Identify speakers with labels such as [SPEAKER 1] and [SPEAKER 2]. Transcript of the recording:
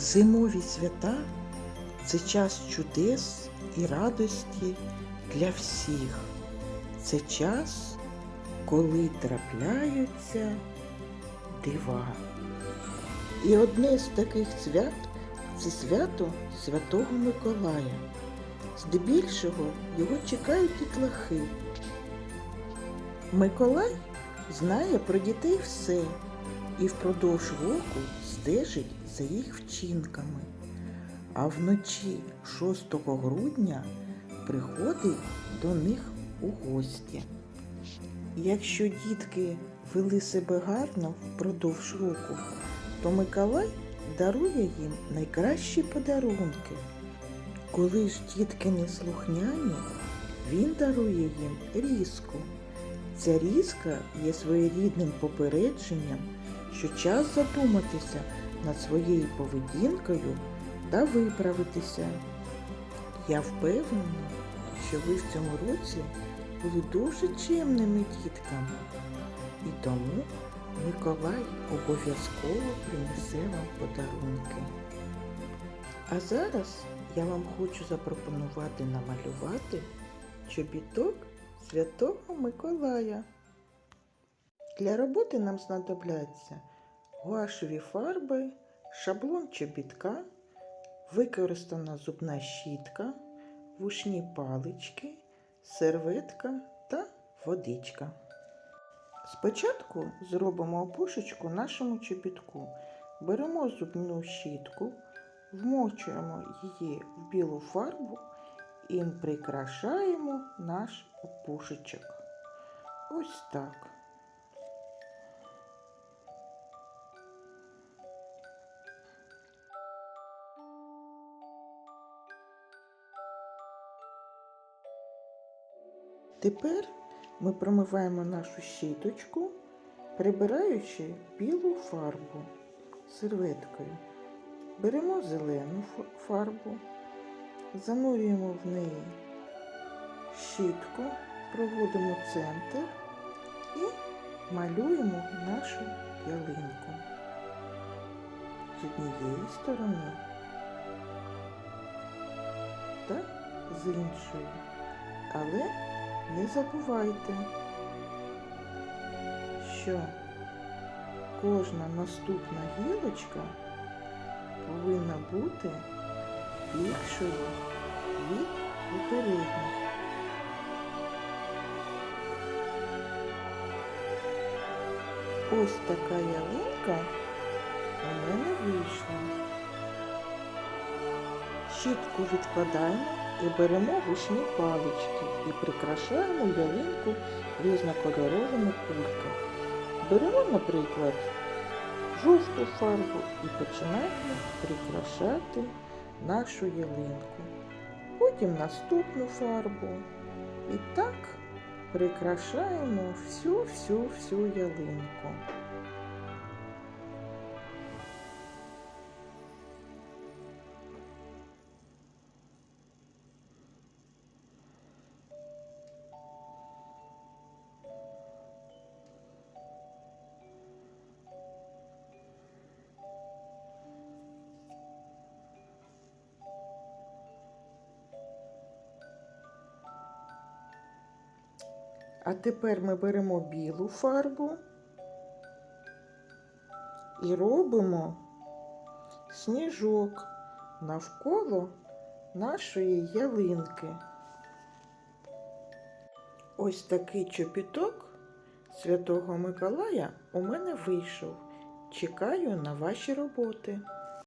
[SPEAKER 1] Зимові свята це час чудес і радості для всіх. Це час, коли трапляються дива. І одне з таких свят це свято Святого Миколая. Здебільшого його чекають дітлахи. Миколай знає про дітей все і впродовж року стежить за їх вчинками. А вночі 6 грудня приходить до них у гості. Якщо дітки вели себе гарно впродовж року, то Миколай дарує їм найкращі подарунки. Коли ж дітки не слухняні, він дарує їм різку. Ця різка є своєрідним попередженням, що час задуматися над своєю поведінкою та виправитися. Я впевнена, що ви в цьому році були дуже чемними дітками, і тому Миколай обов'язково принесе вам подарунки. А зараз я вам хочу запропонувати намалювати чобіток Святого Миколая. Для роботи нам знадобляться гуашеві фарби, шаблон чобітка, використана зубна щітка, вушні палички, серветка та водичка. Спочатку зробимо опушечку нашому чобітку. Беремо зубну щітку, вмочуємо її в білу фарбу і прикрашаємо наш опушечок. Ось так. Тепер ми промиваємо нашу щіточку, прибираючи білу фарбу серветкою. Беремо зелену фарбу, занурюємо в неї щітку, проводимо центр і малюємо нашу ялинку з однієї сторони та з іншої. Але не забувайте, що кожна наступна гілочка повинна бути більшою від попередніх. Ось така ялинка у мене вийшла. Щітку відкладаємо і беремо гучні палички і прикрашаємо ялинку різнокольоровими кульками. Беремо, наприклад, жовту фарбу і починаємо прикрашати нашу ялинку. Потім наступну фарбу. І так прикрашаємо всю-всю-всю ялинку. А тепер ми беремо білу фарбу і робимо сніжок навколо нашої ялинки. Ось такий чобіток Святого Миколая у мене вийшов. Чекаю на ваші роботи.